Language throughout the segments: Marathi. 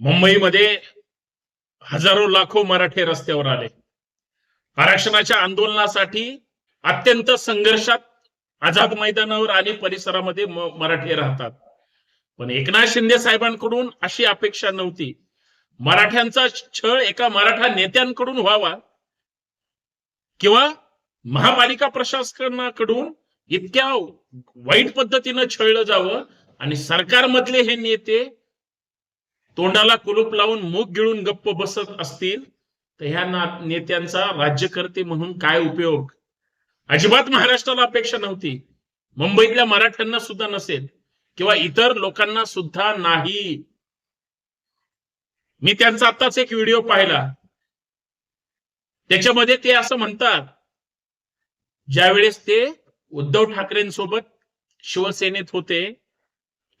मुंबईमध्ये हजारो लाखो मराठे रस्त्यावर आले. आरक्षणाच्या आंदोलनासाठी अत्यंत संघर्षात आझाद मैदानावर आणि परिसरामध्ये मराठे राहतात. पण एकनाथ शिंदे साहेबांकडून अशी अपेक्षा नव्हती. मराठ्यांचा छळ एका मराठा नेत्यांकडून व्हावा किंवा महापालिका प्रशासनाकडून इतक्या वाईट पद्धतीनं छळलं जावं आणि सरकारमधले हे नेते तोंडाला कुलूप लावून मूग गिळून गप्प बसत असतील तर ह्या ना- नेत्यांचा राज्यकर्ते म्हणून काय उपयोग? अजिबात महाराष्ट्राला अपेक्षा नव्हती. मुंबईतल्या मराठ्यांना सुद्धा नसेल किंवा इतर लोकांना सुद्धा नाही. मी त्यांचा आताच एक व्हिडिओ पाहिला. त्याच्यामध्ये ते असं म्हणतात ज्यावेळेस ते उद्धव ठाकरेंसोबत शिवसेनेत होते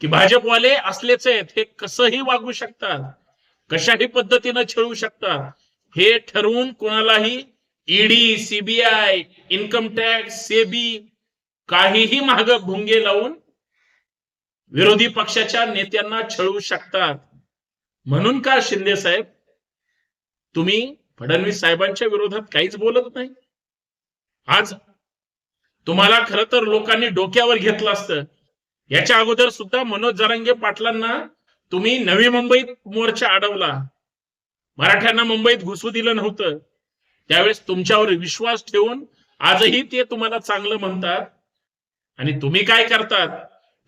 की भाजपवाले असलेच आहेत हे कसंही वागू शकतात कशाही पद्धतीनं छळू शकतात हे ठरवून कोणालाही ED CBI income tax SEBI काहीही माग भुंगे लावून विरोधी पक्षाच्या नेत्यांना छळू शकतात. म्हणून का शिंदे साहेब तुम्ही फडणवीस साहेबांच्या विरोधात काहीच बोलत नाही? आज तुम्हाला खर तर लोकांनी डोक्यावर घेतलं असतं. याच्या अगोदर सुद्धा मनोज जरांगे पाटलांना तुम्ही नवी मुंबईत मोर्चा अडवला. मराठ्यांना मुंबईत घुसू दिलं नव्हतं. त्यावेळेस तुमच्यावर विश्वास ठेवून आजही ते तुम्हाला चांगलं म्हणतात. आणि तुम्ही काय करतात?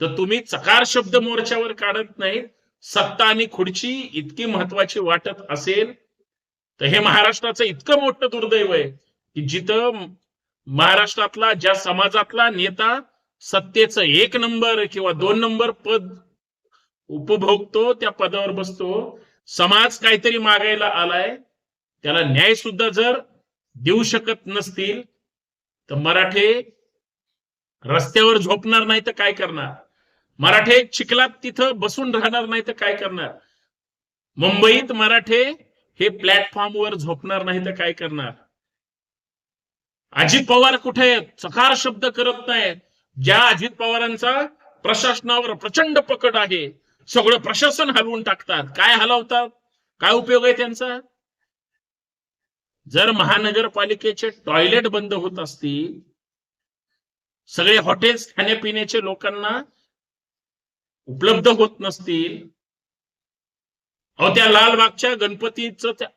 तर तुम्ही चकार शब्द मोर्चावर काढत नाहीत. सत्ता आणि खुर्ची इतकी महत्वाची वाटत असेल. तर हे महाराष्ट्राचं इतकं मोठं दुर्दैव आहे की जिथं महाराष्ट्रातला ज्या समाजातला नेता सत्तेचं एक नंबर किंवा दोन नंबर पद उपभोगतो त्या पदावर बसतो. समाज काहीतरी मागायला आलाय. त्याला न्याय सुद्धा जर देऊ शकत नसतील तर मराठे रस्त्यावर झोपणार नाही तर काय करणार? मराठे चिखलात तिथं बसून राहणार नाही तर काय करणार? मुंबईत मराठे हे प्लॅटफॉर्मवर झोपणार नाही तर काय करणार? अजित पवार कुठे आहेत? चकार शब्द करत नाहीत. ज्या अजित पवारांचा प्रशासनावर प्रचंड पकड आहे सगळं प्रशासन हलवून टाकतात. काय हलवतात? काय उपयोग आहे त्यांचा? जर महानगरपालिकेचे टॉयलेट बंद होत असतील सगळे हॉटेल्स खाण्यापिण्याचे लोकांना उपलब्ध होत नसतील अहो त्या लालबागच्या गणपतीचं त्या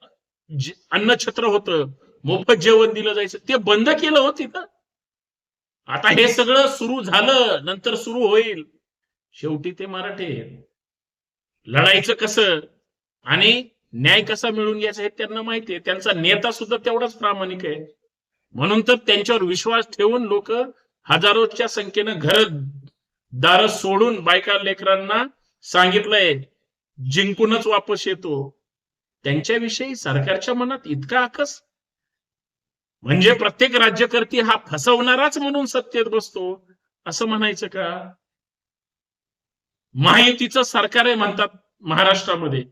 अन्नछत्र होतं मोफत जेवण दिलं जायचं ते बंद केलं हो तिथं? आता हे सगळं सुरू झालं नंतर सुरू होईल. शेवटी ते मराठे लढायचं कसं आणि न्याय कसा मिळून घ्यायचा हे त्यांना माहिती आहे. त्यांचा नेता सुद्धा तेवढाच प्रामाणिक आहे. म्हणून तर त्यांच्यावर विश्वास ठेवून लोक हजारोच्या संख्येनं घर दार सोडून बायका लेकरांना सांगितलंय जिंकूनच वापस येतो. त्यांच्याविषयी सरकारच्या मनात इतका आकस म्हणजे प्रत्येक राज्यकर्ती हा फसवणाराच म्हणून सत्तेत बसतो. असं म्हणायचं का? महायुतीचं सरकार आहे म्हणतात महाराष्ट्रामध्ये.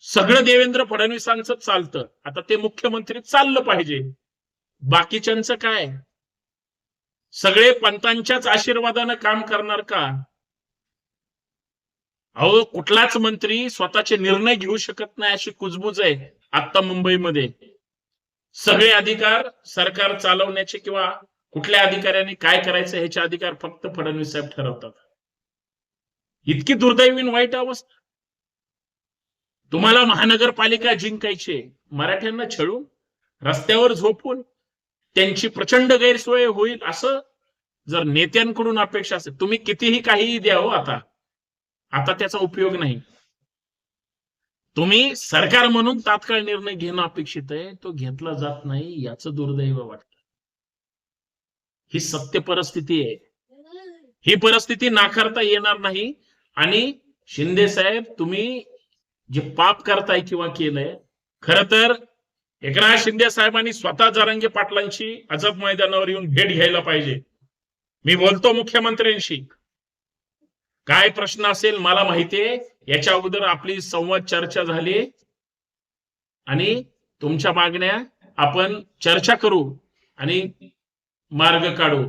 सगळं देवेंद्र फडणवीसांचं चालतं. आता ते मुख्यमंत्री चाललं पाहिजे. बाकीच्यांचं काय? सगळे पंतांच्याच आशीर्वादानं काम करणार का? अहो कुठलाच मंत्री स्वतःचे निर्णय घेऊ शकत नाही अशी कुजबूज आहे आता मुंबईमध्ये. सगळे अधिकार सरकार चालवण्याचे किंवा कुठल्या अधिकाऱ्यांनी काय करायचं ह्याचे अधिकार फक्त फडणवीस साहेब ठरवतात. इतकी दुर्दैवीन वाईट अवस्था. तुम्हाला महानगरपालिका जिंकायची मराठ्यांना छळून रस्त्यावर झोपून त्यांची प्रचंड गैरसोय होईल असं जर नेत्यांकडून अपेक्षा असेल तुम्ही कितीही काहीही द्या हो आता. आता त्याचा उपयोग नाही. तुम्ही सरकार म्हणून तात्काळ निर्णय घेणं अपेक्षित आहे तो घेतला जात नाही याच दुर्दैव वाटत. ही सत्य परिस्थिती आहे. ही परिस्थिती नाकारता येणार नाही. आणि शिंदे साहेब तुम्ही जे पाप करताय किंवा केलंय खर तर एकनाथ शिंदे साहेबांनी स्वतः जरांगे पाटलांशी अजब मैदानावर येऊन भेट घ्यायला पाहिजे. मी बोलतो मुख्यमंत्र्यांशी. काय प्रश्न असेल मला माहितीये याच्या अगोदर आपली संवाद चर्चा झाली. आणि तुमच्या मागण्या आपण चर्चा करू आणि मार्ग काढू.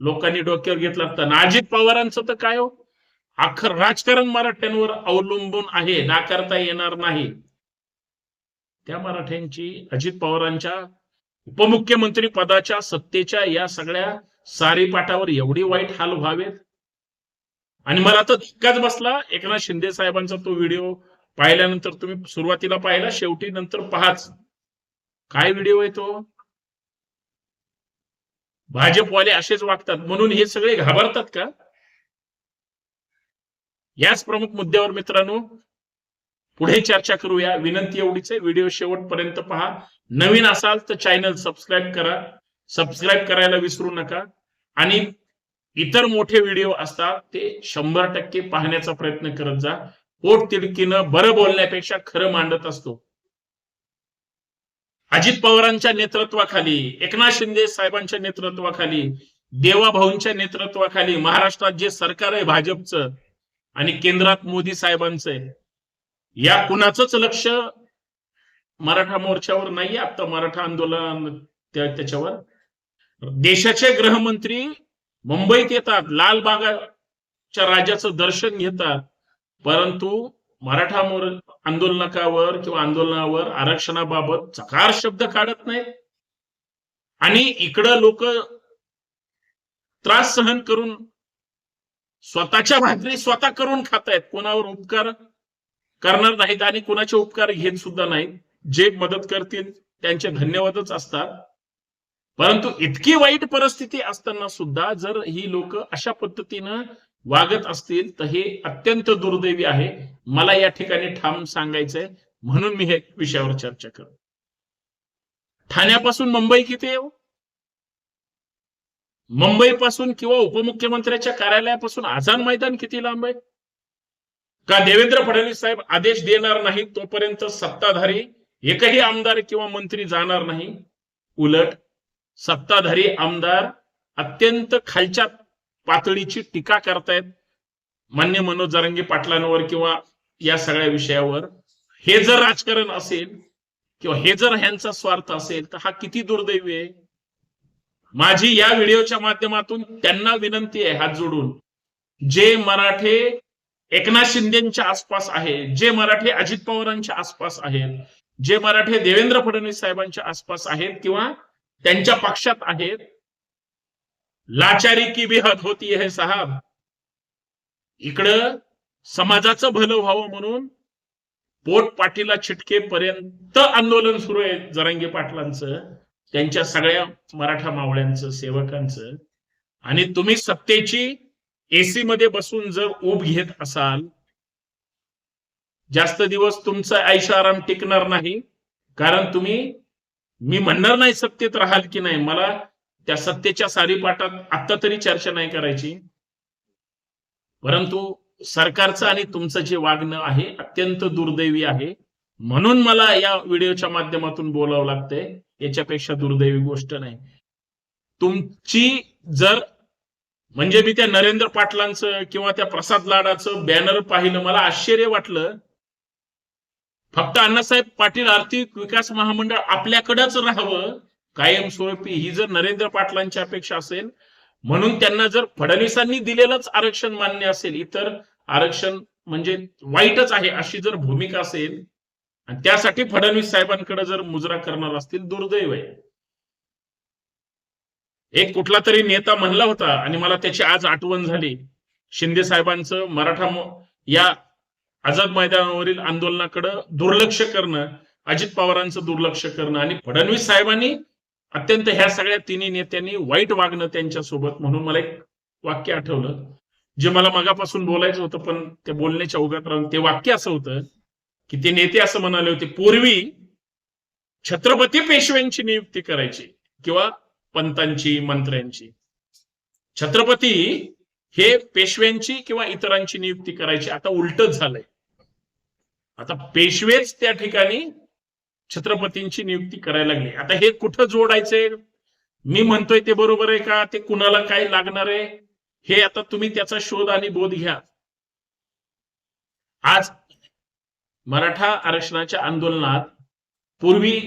लोकांनी डोक्यावर घेतला असताना अजित पवारांचं तर काय हो? अख्खं राजकारण मराठ्यांवर अवलंबून आहे. नाकारता येणार नाही. त्या मराठ्यांची अजित पवारांच्या उपमुख्यमंत्री पदाच्या सत्तेच्या या सगळ्या सारीपाटावर एवढी वाईट हाल व्हावेत? आणि मला तर धक्काच बसला. एकनाथ शिंदे साहेबांचा तो व्हिडिओ पाहिल्यानंतर तुम्ही सुरुवातीला पाहिला शेवटी नंतर पहाच. काय व्हिडिओ आहे तो? भाजपवाले असेच वागतात म्हणून हे सगळे घाबरतात का? याच प्रमुख मुद्द्यावर मित्रांनो पुढे चर्चा करूया. विनंती एवढीच आहे. व्हिडिओ शेवटपर्यंत पहा. नवीन असाल तर चॅनल सबस्क्राईब करा. सबस्क्राईब करायला विसरू नका. आणि इतर मोठे व्हिडिओ असतात ते शंभर टक्के पाहण्याचा प्रयत्न करत जा. पोट तिडकीनं बरं बोलण्यापेक्षा खरं मांडत असतो. अजित पवारांच्या नेतृत्वाखाली एकनाथ शिंदे साहेबांच्या नेतृत्वाखाली देवाभाऊंच्या नेतृत्वाखाली महाराष्ट्रात जे सरकार आहे भाजपचं आणि केंद्रात मोदी साहेबांचं आहे या कुणाचंच लक्ष मराठा मोर्चावर नाहीये आता मराठा आंदोलन त्याच्यावर. देशाचे गृहमंत्री मुंबईत येतात लालबागाच्या राजाचं दर्शन घेतात. परंतु मराठा मोर आंदोलनकावर किंवा आंदोलनावर आरक्षणाबाबत चकार शब्द काढत नाहीत. आणि इकडं लोक त्रास सहन करून स्वतःच्या भाकरी स्वतः करून खातायत. कोणावर उपकार करणार नाहीत आणि कोणाचे उपकार घेत सुद्धा नाहीत. जे मदत करतील त्यांचे धन्यवादच असतात. परंतु इतकी वाईट परिस्थिती असताना सुद्धा जर ही लोक अशा पद्धतीनं वागत असतील तर हे अत्यंत दुर्दैवी आहे. मला या ठिकाणी ठाम सांगायचंय. म्हणून मी हे विषयावर चर्चा करतो. ठाण्यापासून मुंबई किती आहे हो? मुंबईपासून किंवा उपमुख्यमंत्र्याच्या कार्यालयापासून आझाद मैदान किती लांब आहे? का देवेंद्र फडणवीस साहेब आदेश देणार नाही तोपर्यंत सत्ताधारी एकही आमदार किंवा मंत्री जाणार नाही? उलट सत्ताधारी आमदार अत्यंत खालच्या पातळीची टीका करतायत. मान्य मनोज जरंगी पाटलांवर किंवा या सगळ्या विषयावर. हे जर राजकारण असेल किंवा हे जर ह्यांचा स्वार्थ असेल तर हा किती दुर्दैवी आहे? माझी या व्हिडिओच्या माध्यमातून त्यांना विनंती आहे हात जोडून. जे मराठे एकनाथ शिंदेच्या आसपास आहे जे मराठे अजित पवारांच्या आसपास आहेत जे मराठे देवेंद्र फडणवीस साहेबांच्या आसपास आहेत किंवा त्यांच्या पक्षात आहेत. लाचारी की भी हद होती हे साहेब. इकडं समाजाचं भलं व्हावं म्हणून पोट पाटीला छिटकेपर्यंत आंदोलन सुरू आहे जरांगे पाटलांचं त्यांच्या सगळ्या मराठा मावळ्यांचं सेवकांचं. आणि तुम्ही सत्तेची एसी मध्ये बसून जर ऊब घेत असाल जास्त दिवस तुमचा ऐशा आराम टिकणार नाही कारण तुम्ही मी म्हणणार नाही सत्तेत राहाल की नाही. मला त्या सत्तेच्या सारीपाठात आता तरी चर्चा नाही करायची. परंतु सरकारचं आणि तुमचं जे वागणं आहे अत्यंत दुर्दैवी आहे. म्हणून मला या व्हिडिओच्या माध्यमातून बोलावं लागतंय. याच्यापेक्षा दुर्दैवी गोष्ट नाही. तुमची जर म्हणजे मी त्या नरेंद्र पाटलांचं किंवा त्या प्रसाद लाडाचं बॅनर पाहिलं मला आश्चर्य वाटलं. फक्त अण्णासाहेब पाटील आर्थिक विकास महामंडळ आपल्याकडेच राहावं कायमस्वरूपी ही जर नरेंद्र पाटलांची अपेक्षा असेल म्हणून त्यांना जर फडणवीसांनी दिलेलंच आरक्षण मान्य असेल इतर आरक्षण म्हणजे वाईटच आहे अशी जर भूमिका असेल आणि त्यासाठी फडणवीस साहेबांकडे जर मुजरा करणार असतील दुर्दैव आहे. एक कुठला तरी नेता म्हणला होता आणि मला त्याची आज आठवण झाली. शिंदे साहेबांचं मराठा या आझाद मैदानावरील आंदोलनाकडे दुर्लक्ष करणं अजित पवारांचं दुर्लक्ष करणं आणि फडणवीस साहेबांनी अत्यंत ह्या सगळ्या तिन्ही नेत्यांनी वाईट वागणं त्यांच्यासोबत म्हणून मला एक वाक्य आठवलं. जे मला मगापासून बोलायचं होतं पण ते बोलण्याच्या उगात राहून ते वाक्य असं होतं की ते नेते असं म्हणाले होते पूर्वी छत्रपती पेशव्यांची नियुक्ती करायची किंवा पंतांची मंत्र्यांची. छत्रपती हे पेशव्यांची किंवा इतरांची नियुक्ती करायची आता उलटच झालंय. आता पेशवेच त्या ठिकाणी छत्रपतींची नियुक्ती करायला लागली. आता हे कुठं जोडायचंय मी म्हणतोय ते बरोबर आहे का? ते कुणाला काय लागणार आहे? हे आता तुम्ही त्याचा शोध आणि बोध घ्या. आज मराठा आरक्षणाच्या आंदोलनात पूर्वी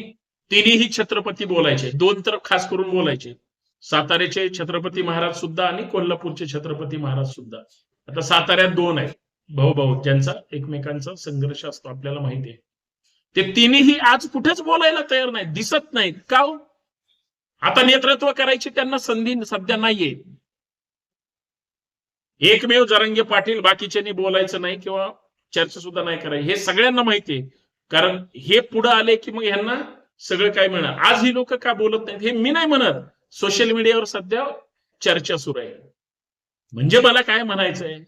तिन्ही छत्रपती बोलायचे. दोन तर खास करून बोलायचे. साताऱ्याचे छत्रपती महाराज सुद्धा आणि कोल्हापूरचे छत्रपती महाराज सुद्धा. आता साताऱ्यात दोन आहेत. भाऊ भाऊ ज्यांचा एकमेकांचा संघर्ष असतो आपल्याला माहिती आहे. ते तिन्ही आज कुठेच बोलायला तयार नाही दिसत नाहीत. का हो? आता नेतृत्व करायची त्यांना संधी सध्या नाहीये. एकमेव जरंगे पाटील बाकीच्यांनी बोलायचं नाही किंवा चर्चा सुद्धा नाही करायची. हे सगळ्यांना माहितीये कारण हे पुढे आले की मग यांना सगळं काय मिळणार? आज ही लोक का बोलत नाहीत हे मी नाही म्हणत. सोशल मीडियावर सध्या चर्चा सुरू आहे. म्हणजे मला काय म्हणायचंय?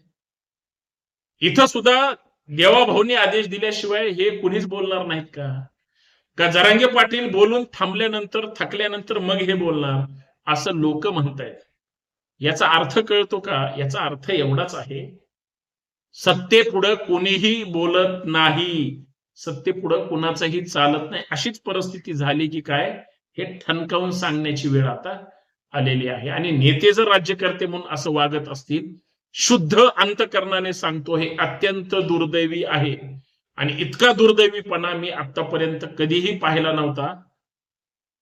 इथं सुद्धा देवाभाऊनी आदेश दिल्याशिवाय हे कुणीच बोलणार नाहीत का? का जरांगे पाटील बोलून थांबल्यानंतर थकल्यानंतर मग हे बोलणार? असं लोक म्हणतायत. याचा अर्थ कळतो का? याचा अर्थ एवढाच आहे. सत्तेपुढं कोणीही बोलत नाही. सत्तेपुढं कुणाचंही चालत नाही. अशीच परिस्थिती झाली की काय? हे ठणकावून सांगण्याची वेळ आता आलेली आहे. आणि नेते जर राज्यकर्ते म्हणून असं वागत असतील शुद्ध अंतकरणाने सांगतो हे अत्यंत दुर्दैवी आहे. आणि इतका दुर्दैवीपणा मी आतापर्यंत कधीही पाहिला नव्हता.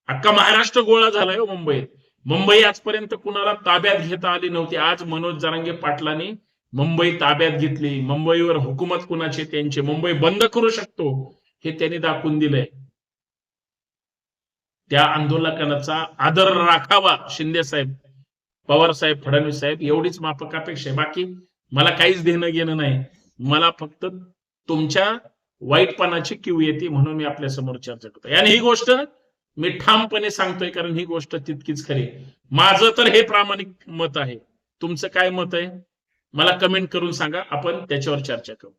अख्खा महाराष्ट्र गोळा झालाय हो मुंबईत. मुंबई आजपर्यंत कुणाला ताब्यात घेता आली नव्हती. आज मनोज जरांगे पाटलांनी मुंबई ताब्यात घेतली. मुंबईवर हुकूमत कुणाची त्यांची. मुंबई बंद करू शकतो हे त्यांनी दाखवून दिलंय. त्या आंदोलकांचा आदर राखावा शिंदे साहेब पवार साहेब फडणवीस साहेब एवढीच माफकापेक्षा आहे. बाकी मला काहीच देणं घेणं नाही. मला फक्त तुमच्या वाईटपणाची किव येते म्हणून मी आपल्यासमोर चर्चा करतो आणि ही गोष्ट मी ठामपणे सांगतोय कारण ही गोष्ट तितकीच खरी माझं तर हे प्रामाणिक मत आहे. तुमचं काय मत आहे? मला कमेंट करून सांगा. आपण त्याच्यावर चर्चा करू.